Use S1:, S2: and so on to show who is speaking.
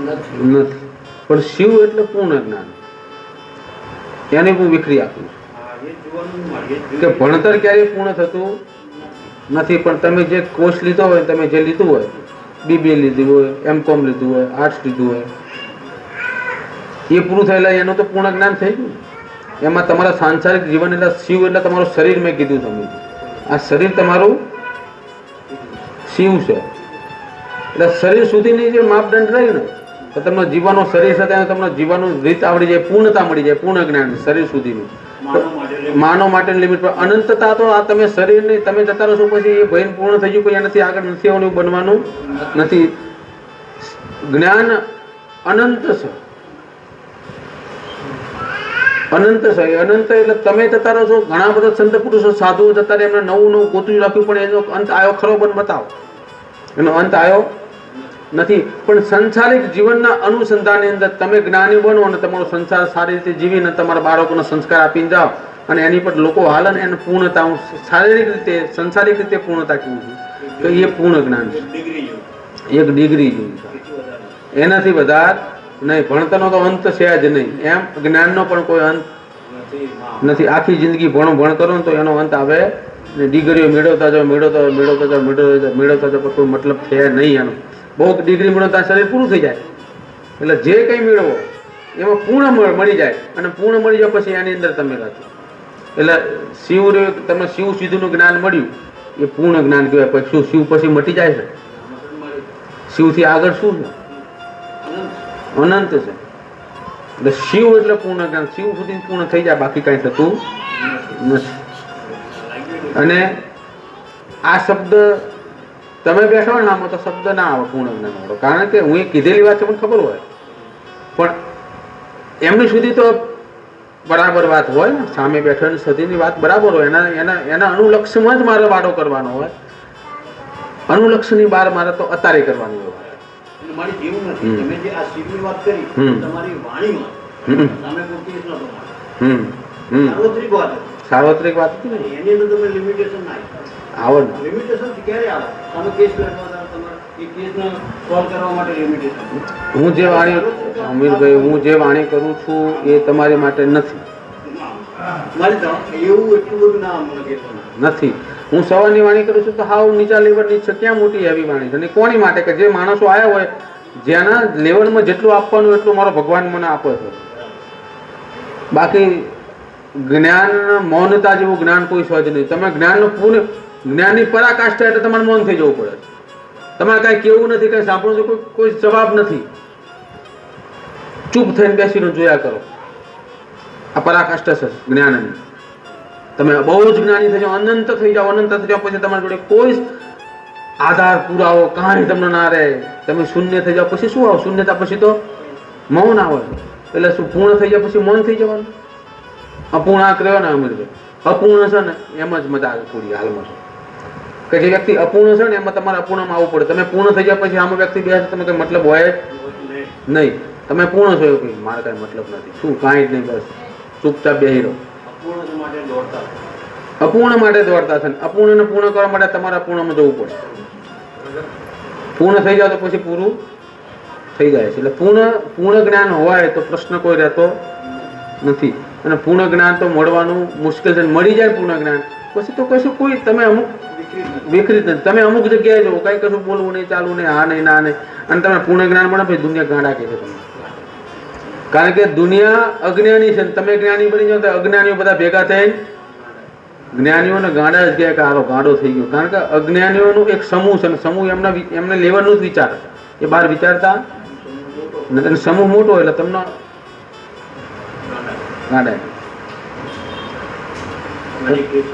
S1: નથી.
S2: પણ શિવ એટલે પૂર્ણ જ્ઞાન. એને હું વિખરી આપું છું. કે ભણતર ક્યારેય પૂર્ણ થતું નથી, પણ તમે જે કોર્સ લીધો હોય, તમે જે લીધું હોય બીબીએ લીધું હોય એમ કોમ લીધું હોય આર્ટ્સ લીધું હોય, એ પૂરું થયેલા એનું તો પૂર્ણ જ્ઞાન થઈ ગયું. એમાં તમારા સાંસારિક જીવન એટલે શિવ એટલે તમારું શરીર મેં કીધું તમે આ શરીર તમારું શિવ છે. એટલે શરીર સુધીની જે માપદંડ રહ્યું ને તો તમને જીવવાનું શરીર સાથે તમને જીવવાનું રીત આવડી જાય પૂર્ણતા મળી જાય પૂર્ણ જ્ઞાન શરીર સુધીનું.
S1: માનવ માટે
S2: માટેની લિમિટ પર અનંતતા તો આ તમે શરીરની તમે જતા રહો છો પછી એ ભયન પૂર્ણ થઈ ગયું કોઈ એનાથી આગળ નથી આવવાનું બનવાનું નથી. જ્ઞાન અનંત છે. અનંત છે. અનંત એટલે તમે જતા રહો છો ઘણા બધા સંત પુરુષો સાધુઓ જતા રહે એમને નવું નવું ગોતું રાખ્યું પણ એનો અંત આવ્યો ખરો બન બતાવો. એનો અંત આવ્યો નથી. પણ સંસારિક જીવનના અનુસંધાનની અંદર તમે જ્ઞાની બનો અને તમારો સંસાર સારી રીતે જીવીને તમારા બાળકોને સંસ્કાર આપીને જાઓ. અને એની પર લોકો હાલન એને પૂર્ણતા, હું શારીરિક રીતે, સંસારિક રીતે પૂર્ણતા કહું છું. કે એ પૂર્ણ જ્ઞાન છે. એક ડિગ્રી છે. એનાથી વધારે નહીં. ભણતરનો તો અંત છે જ નહીં. એમ જ્ઞાનનો પણ કોઈ અંત
S1: નથી.
S2: આખી જિંદગી ભણો, ભણ કરો ને તો એનો અંત આવે ને ડિગ્રીઓ મેળવતા જાઓ, મેળવતા મેળવતા જાઓ, મેળવતા મેળવતા જાઓ કોઈ મતલબ છે નહીં એનો. બહુ ડિગ્રી મેળવતા શરીર પૂરું થઈ જાય. એટલે જે કંઈ મેળવો, એમાં પૂર્ણ મળી જાય અને પૂર્ણ મળી જાય પછી એની અંદર તમે રહો એટલે શિવ તમને શિવ સીધુંનું જ્ઞાન મળ્યું, એ પૂર્ણ જ્ઞાન કહેવાય. પછી શું શિવ પછી મટી જાય છે? શિવથી આગળ શું છે.
S1: અનંત
S2: છે. એટલે શિવ એટલે પૂર્ણ જ્ઞાન. શિવ સુધી પૂર્ણ થઈ જાય, બાકી કાંઈ થતું નથી. અને આ શબ્દ તમે બેઠો ને આમાં તો શબ્દ ના આવે પૂર્ણ જ્ઞાન કારણ કે હું એ કીધેલી વાત મને ખબર હોય પણ એમની સુધી તો બરાબર વાત હોય ને સામે બેઠાની સુધીની વાત બરાબર હોય એના એના એના અનુલક્ષમાં જ મારે વાડો કરવાનો હોય અનુલક્ષની બહાર મારે તો અતારે કરવાની હોય
S1: મારી નથી
S2: હમ.
S1: તમે જે આ શિવની વાત કરી
S2: હમ.
S1: તમારી વાણીમાં
S2: હમ.
S1: કોઈ કેસ નતો માર્યો.
S2: હમ હમ
S1: સાર્વત્રિક વાત હતી.
S2: સાર્વત્રિક વાત હતી ને
S1: એની અંદર તમે લિમિટેશન ના.
S2: આવો ને.
S1: લિમિટેશન ક્યારે આવે? તમે કેસ
S2: હું જે વાણી અમીરભાઈ હું જે વાણી કરું છું એ તમારી માટે નથી. નથી. હું સવારની વાણી કરું છું તો હાવ નીચા લેવલની છે ક્યાં મોટી એવી વાણી છે? અને કોની માટે? કે જે માણસો આવ્યા હોય જેના લેવલમાં જેટલું આપવાનું એટલું મારો ભગવાન મને આપે છે. બાકી જ્ઞાન, મૌનતા જેવું જ્ઞાન કોઈ સહજ નહીં. તમે જ્ઞાનનું પૂર્ણ જ્ઞાનની પરાકાષ્ઠા એટલે તમારે મૌન થઈ જવું પડે. તમારે કાંઈ કેવું નથી, કાંઈ સાંભળવું કોઈ કોઈ જવાબ નથી. ચૂપ થઈને બેસીને જોયા કરો. આ પરાકાષ્ઠા છે જ્ઞાનની. તમે બહુ જ જ્ઞાની થઈ જાઓ, અનંત થઈ જાઓ, અનંત થઈ જાઓ, પછી તમારી જોડે કોઈ આધાર, પુરાવો કાંઈ તમને ના રહે. તમે શૂન્ય થઈ જાઓ, પછી શું આવો? શૂન્યતા પછી તો મૌન આવે. એટલે શું, પૂર્ણ થઈ જાય પછી મૌન થઈ જવાનું? અપૂર્ણ રહ્યો ને અમીરભાઈ અપૂર્ણ છે ને એમ જ મજા આવે થોડી હાલમાં છે કે જે વ્યક્તિ અપૂર્ણ છે ને એમાં તમારે અપૂર્ણમાં આવવું પડે. તમે પૂર્ણ થઈ જાય પછી આમાં વ્યક્તિ બે તમે કંઈ મતલબ હોય
S1: નહીં.
S2: તમે પૂર્ણ છો એવું કંઈ મારે કાંઈ મતલબ નથી. શું કાંઈ જ નહીં બસ. ચૂપચાપ બેહી રહો.
S1: અપૂર્ણ માટે દોડતા.
S2: અપૂર્ણ માટે દોડતા છે ને. અપૂર્ણને પૂર્ણ કરવા માટે તમારે અપૂર્ણમાં જવું પડે. પૂર્ણ થઈ જાવ તો પછી પૂરું થઈ જાય છે. એટલે પૂર્ણ પૂર્ણ જ્ઞાન હોય તો પ્રશ્ન કોઈ રહેતો નથી. અને પૂર્ણ જ્ઞાન તો મળવાનું મુશ્કેલ છે. મળી જાય પૂર્ણ જ્ઞાન પછી તો કશું કોઈ તમે અમુક
S1: વિકૃત નથી.
S2: તમે અમુક જગ્યાએ જવો કાંઈ કશું બોલવું નહીં, ચાલવું નહીં હા નહીં, ના નહીં, અને તમે પૂર્ણ જ્ઞાન મળે પછી દુનિયા ગાંડા કહે છે તમને. કારણ કે દુનિયા અજ્ઞાની છે તમે જ્ઞાની બની જાઓ તો અજ્ઞાનીઓ બધા ભેગા થઈને જ્ઞાનીઓને ગાંડા જ કહે કે આરો ગાંડો થઈ ગયો. કારણ કે અજ્ઞાનીઓનું એક સમૂહ છે અને સમૂહ એમના એમને લેવાનું જ વિચાર. એ બહાર વિચારતા સમૂહ મોટો એટલે તમને ગાંડા
S1: મારી કેસ